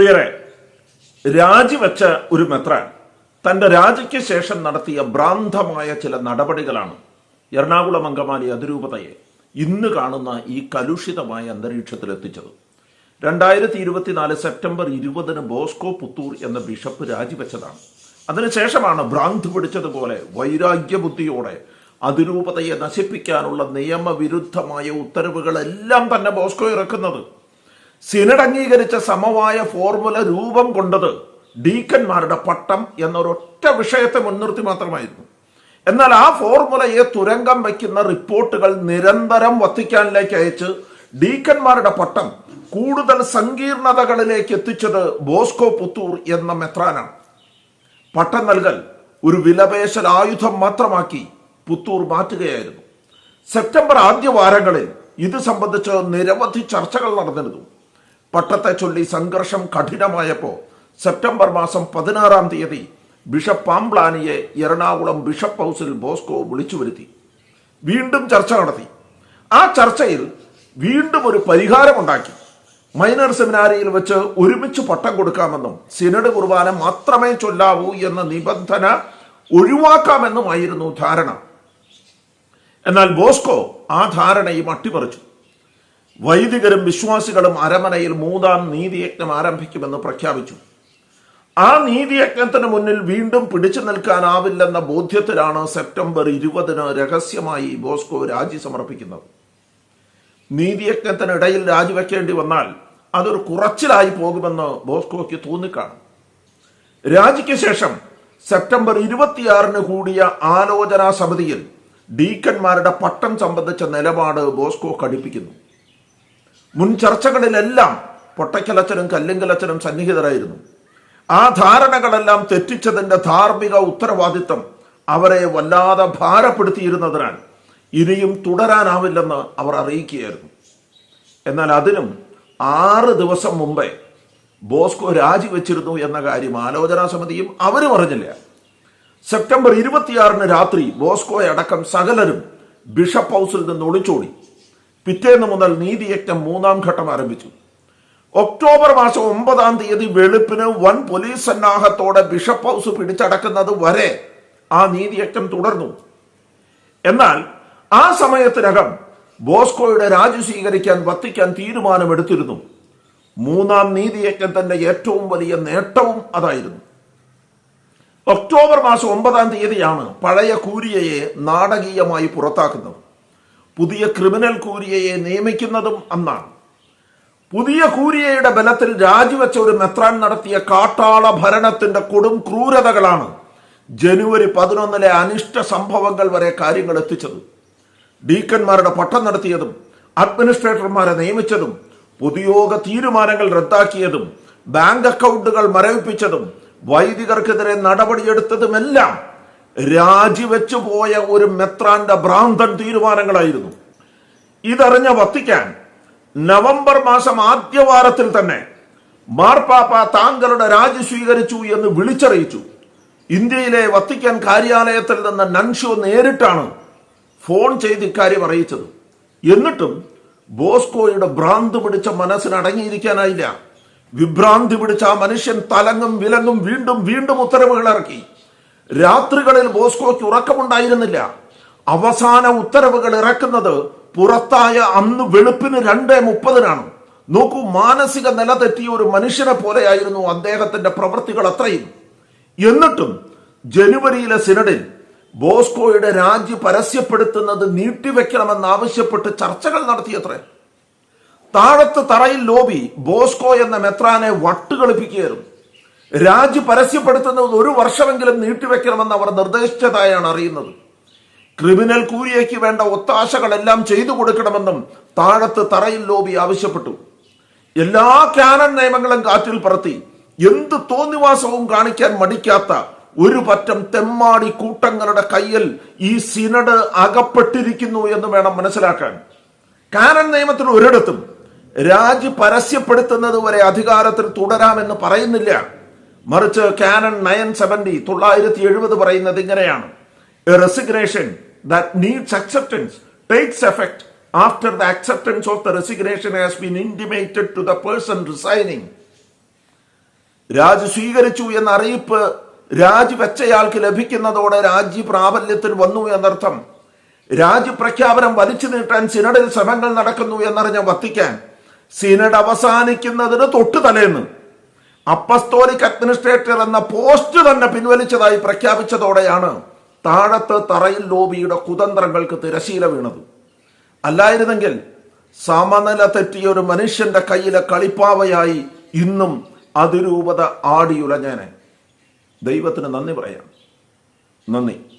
പ്രിയരെ രാജിവെച്ച ഒരു മെത്രാൻ തന്റെ രാജിക്ക് ശേഷം നടത്തിയ ഭ്രാന്തമായ ചില നടപടികളാണ് എറണാകുളം അങ്കമാലി അതിരൂപതയെ ഇന്ന് കാണുന്ന ഈ കലുഷിതമായ അന്തരീക്ഷത്തിൽ എത്തിച്ചത് രണ്ടായിരത്തി ഇരുപത്തിനാല് സെപ്റ്റംബർ ഇരുപതിന് ബോസ്കോ പുത്തൂർ എന്ന ബിഷപ്പ് രാജിവെച്ചതാണ്. അതിനുശേഷമാണ് ഭ്രാന്ത് പിടിച്ചതുപോലെ വൈരാഗ്യബുദ്ധിയോടെ അതിരൂപതയെ നശിപ്പിക്കാനുള്ള നിയമവിരുദ്ധമായ ഉത്തരവുകളെല്ലാം തന്നെ ബോസ്കോ ഇറക്കുന്നത്. സിനഡ് അംഗീകരിച്ച സമവായ ഫോർമുല രൂപം കൊണ്ടത് ഡീക്കന്മാരുടെ പട്ടം എന്നൊരൊറ്റ വിഷയത്തെ മുൻനിർത്തി മാത്രമായിരുന്നു. എന്നാൽ ആ ഫോർമുലയെ തുരങ്കം വയ്ക്കുന്ന റിപ്പോർട്ടുകൾ നിരന്തരം വത്തിക്കാനിലേക്ക് അയച്ച് ഡീക്കന്മാരുടെ പട്ടം കൂടുതൽ സങ്കീർണതകളിലേക്ക് എത്തിച്ചത് ബോസ്കോ പുത്തൂർ എന്ന മെത്രാനാണ്. പട്ടം നൽകൽ ഒരു വിലപേശൽ ആയുധം മാത്രമാക്കി പുത്തൂർ മാറ്റുകയായിരുന്നു. സെപ്റ്റംബർ ആദ്യ വാരങ്ങളിൽ ഇത് സംബന്ധിച്ച് നിരവധി ചർച്ചകൾ നടന്നിരുന്നു. പട്ടത്തെ ചൊല്ലി സംഘർഷം കഠിനമായപ്പോൾ സെപ്റ്റംബർ മാസം പതിനാറാം തീയതി ബിഷപ്പ് പാംപ്ലാനിയെ എറണാകുളം ബിഷപ്പ് ഹൗസിൽ ബോസ്കോ വിളിച്ചു വരുത്തി വീണ്ടും ചർച്ച നടത്തി. ആ ചർച്ചയിൽ വീണ്ടും ഒരു പരിഹാരമുണ്ടാക്കി. മൈനർ സെമിനാരിയിൽ വെച്ച് ഒരുമിച്ച് പട്ടം കൊടുക്കാമെന്നും സിനഡ് കുർബാന മാത്രമേ ചൊല്ലാവൂ എന്ന നിബന്ധന ഒഴിവാക്കാമെന്നുമായിരുന്നു ധാരണ. എന്നാൽ ബോസ്കോ ആ ധാരണയും അട്ടിമറിച്ചു. വൈദികരും വിശ്വാസികളും അരമനയിൽ മൂന്നാം നീതിയജ്ഞം ആരംഭിക്കുമെന്ന് പ്രഖ്യാപിച്ചു. ആ നീതിയജ്ഞത്തിന് മുന്നിൽ വീണ്ടും പിടിച്ചു നിൽക്കാനാവില്ലെന്ന ബോധ്യത്തിലാണ് സെപ്റ്റംബർ ഇരുപതിന് രഹസ്യമായി ബോസ്കോ രാജി സമർപ്പിക്കുന്നത്. നീതിയജ്ഞത്തിനിടയിൽ രാജിവെക്കേണ്ടി വന്നാൽ അതൊരു കുറച്ചിലായി പോകുമെന്ന് ബോസ്കോയ്ക്ക് തോന്നിക്കാണും. രാജിക്ക് ശേഷം സെപ്റ്റംബർ ഇരുപത്തിയാറിന് കൂടിയ ആലോചനാ സമിതിയിൽ ഡീക്കന്മാരുടെ പട്ടം സംബന്ധിച്ച നിലപാട് ബോസ്കോ കടുപ്പിക്കുന്നു. മുൻ ചർച്ചകളിലെല്ലാം പൊട്ടക്കലച്ചനും കല്ലിങ്കലച്ചനും സന്നിഹിതരായിരുന്നു. ആ ധാരണകളെല്ലാം തെറ്റിച്ചതിന്റെ ധാർമ്മിക ഉത്തരവാദിത്തം അവരെ വല്ലാതെ ഭാരപ്പെടുത്തിയിരുന്നതിനാൽ ഇനിയും തുടരാനാവില്ലെന്ന് അവർ അറിയിക്കുകയായിരുന്നു. എന്നാൽ അതിനും ആറ് ദിവസം മുമ്പേ ബോസ്കോ രാജിവെച്ചിരുന്നു എന്ന കാര്യം ആലോചനാ സമിതിയും അവരും അറിഞ്ഞില്ല. സെപ്റ്റംബർ ഇരുപത്തിയാറിന് രാത്രി ബോസ്കോയടക്കം സകലരും ബിഷപ്പ് ഹൗസിൽ നിന്ന് ഒളിച്ചോടി. പിറ്റേന്ന് മുതൽ നീതിയജ്ഞം മൂന്നാം ഘട്ടം ആരംഭിച്ചു. ഒക്ടോബർ മാസം ഒമ്പതാം തീയതി വെളുപ്പിന് വൻ പോലീസ് സന്നാഹത്തോടെ ബിഷപ്പ് ഹൗസ് പിടിച്ചടക്കുന്നത് വരെ ആ നീതിയജ്ഞം തുടർന്നു. എന്നാൽ ആ സമയത്തിനകം ബോസ്കോയുടെ രാജി സ്വീകരിക്കാൻ വത്തിക്കാൻ തീരുമാനമെടുത്തിരുന്നു. മൂന്നാം നീതിയജ്ഞത്തിന്റെ ഏറ്റവും വലിയ നേട്ടവും അതായിരുന്നു. ഒക്ടോബർ മാസം ഒമ്പതാം തീയതിയാണ് പഴയ കൂരിയയെ നാടകീയമായി പുറത്താക്കുന്നത്. പുതിയ ക്രിമിനൽ കൂരിയയെ നിയമിക്കുന്നതും അന്നാണ്. പുതിയ കൂരിയയുടെ ബലത്തിൽ രാജിവെച്ച ഒരു മെത്രാൻ നടത്തിയ കാട്ടാള ഭരണത്തിന്റെ കൊടും ക്രൂരതകളാണ് ജനുവരി പതിനൊന്നിലെ അനിഷ്ട സംഭവങ്ങൾ വരെ കാര്യങ്ങൾ എത്തിച്ചത്. ഡീക്കന്മാരുടെ പട്ടം നടത്തിയതും അഡ്മിനിസ്ട്രേറ്റർമാരെ നിയമിച്ചതും പൊതുയോഗ തീരുമാനങ്ങൾ റദ്ദാക്കിയതും ബാങ്ക് അക്കൗണ്ടുകൾ മരവിപ്പിച്ചതും വൈദികർക്കെതിരെ നടപടിയെടുത്തതുമെല്ലാം രാജിവെച്ചു പോയ ഒരു മെത്രാന്റെ ഭ്രാന്തൻ തീരുമാനങ്ങളായിരുന്നു. ഇതറിഞ്ഞ വത്തിക്കാൻ നവംബർ മാസം ആദ്യ ആദ്യവാരത്തിൽ തന്നെ മാർപ്പാപ്പ താങ്കളുടെ രാജി സ്വീകരിച്ചു എന്ന് വിളിച്ചറിയിച്ചു. ഇന്ത്യയിലെ വത്തിക്കാൻ കാര്യാലയത്തിൽ നിന്ന് നൻഷോ നേരിട്ടാണ് ഫോൺ ചെയ്ത് ഇക്കാര്യം അറിയിച്ചത്. എന്നിട്ടും ബോസ്കോയുടെ ഭ്രാന്ത് പിടിച്ച മനസ്സിന് അടങ്ങിയിരിക്കാനായില്ല. വിഭ്രാന്തി പിടിച്ച ആ മനുഷ്യൻ തലങ്ങും വിലങ്ങും വീണ്ടും വീണ്ടും ഉത്തരവുകൾ ഇറക്കി. രാത്രികളിൽ ബോസ്കോയ്ക്ക് ഉറക്കമുണ്ടായിരുന്നില്ല. അവസാന ഉത്തരവുകൾ ഇറക്കുന്നത് പുറത്തായ അന്ന് വെളുപ്പിന് രണ്ടേ മുപ്പതിനാണ്. നോക്കൂ മാനസിക നില തെറ്റിയ ഒരു മനുഷ്യനെ പോലെയായിരുന്നു അദ്ദേഹത്തിന്റെ പ്രവൃത്തികൾ അത്രയും. എന്നിട്ടും ജനുവരിയിലെ സിനഡിൽ ബോസ്കോയുടെ രാജി പരസ്യപ്പെടുത്തുന്നത് നീട്ടിവെക്കണമെന്നാവശ്യപ്പെട്ട് ചർച്ചകൾ നടത്തിയത്രേ. താഴത്ത് തറയിൽ ലോബി ബോസ്കോ എന്ന മെത്രാനെ വട്ടുകളിപ്പിക്കുകയായിരുന്നു. രാജി പരസ്യപ്പെടുത്തുന്നത് ഒരു വർഷമെങ്കിലും നീട്ടിവെക്കണമെന്ന് അവർ നിർദ്ദേശിച്ചതായാണ് അറിയുന്നത്. ക്രിമിനൽ കൂലിയേക്ക് വേണ്ട ഒത്താശകളെല്ലാം ചെയ്തു കൊടുക്കണമെന്നും താഴത്ത് തറയിൽ ലോബി ആവശ്യപ്പെട്ടു. എല്ലാ കാനൻ നിയമങ്ങളും കാറ്റിൽ പറത്തി എന്ത് തോന്നിവാസവും കാണിക്കാൻ മടിക്കാത്ത ഒരു പറ്റം തെമ്മാടി കൂട്ടങ്ങളുടെ കയ്യിൽ ഈ സിനഡ് അകപ്പെട്ടിരിക്കുന്നു എന്ന് വേണം മനസ്സിലാക്കാൻ. കാനൻ നിയമത്തിൽ ഒരിടത്തും രാജി പരസ്യപ്പെടുത്തുന്നത് വരെ അധികാരത്തിൽ തുടരാമെന്ന് പറയുന്നില്ല. മറിച്ച് കാനൺ നയൻ സെവന്റി തൊള്ളായിരത്തി എഴുപത് പറയുന്നത് ഇങ്ങനെയാണ്. A resignation that needs acceptance takes effect after the acceptance of the resignation has been intimated to the person resigning രാജി സ്വീകരിച്ചു എന്ന അറിയിപ്പ് രാജിവെച്ചയാൾക്ക് ലഭിക്കുന്നതോടെ രാജ്യ പ്രാബല്യത്തിൽ വന്നു എന്നർത്ഥം. രാജ്യപ്രഖ്യാപനം വലിച്ചു നീട്ടാൻ സിനഡിൽ ശ്രമങ്ങൾ നടക്കുന്നു എന്നറിഞ്ഞ വത്തിക്കാൻ. സിനഡ് അവസാനിക്കുന്നതിന് തൊട്ടു തലേന്ന് അപ്പസ്തോലിക് അഡ്മിനിസ്ട്രേറ്റർ എന്ന പോസ്റ്റ് തന്നെ പിൻവലിച്ചതായി പ്രഖ്യാപിച്ചതോടെയാണ് താഴത്ത് തറയിൽ ലോബിയുടെ കുതന്ത്രങ്ങൾക്ക് തിരശീല വീണത്. അല്ലായിരുന്നെങ്കിൽ സമനില തെറ്റിയ ഒരു മനുഷ്യന്റെ കയ്യിലെ കളിപ്പാവയായി ഇന്നും അതിരൂപത ആടിയുലഞ്ഞേനെ. ദൈവത്തിന് നന്ദി പറയാം. നന്ദി.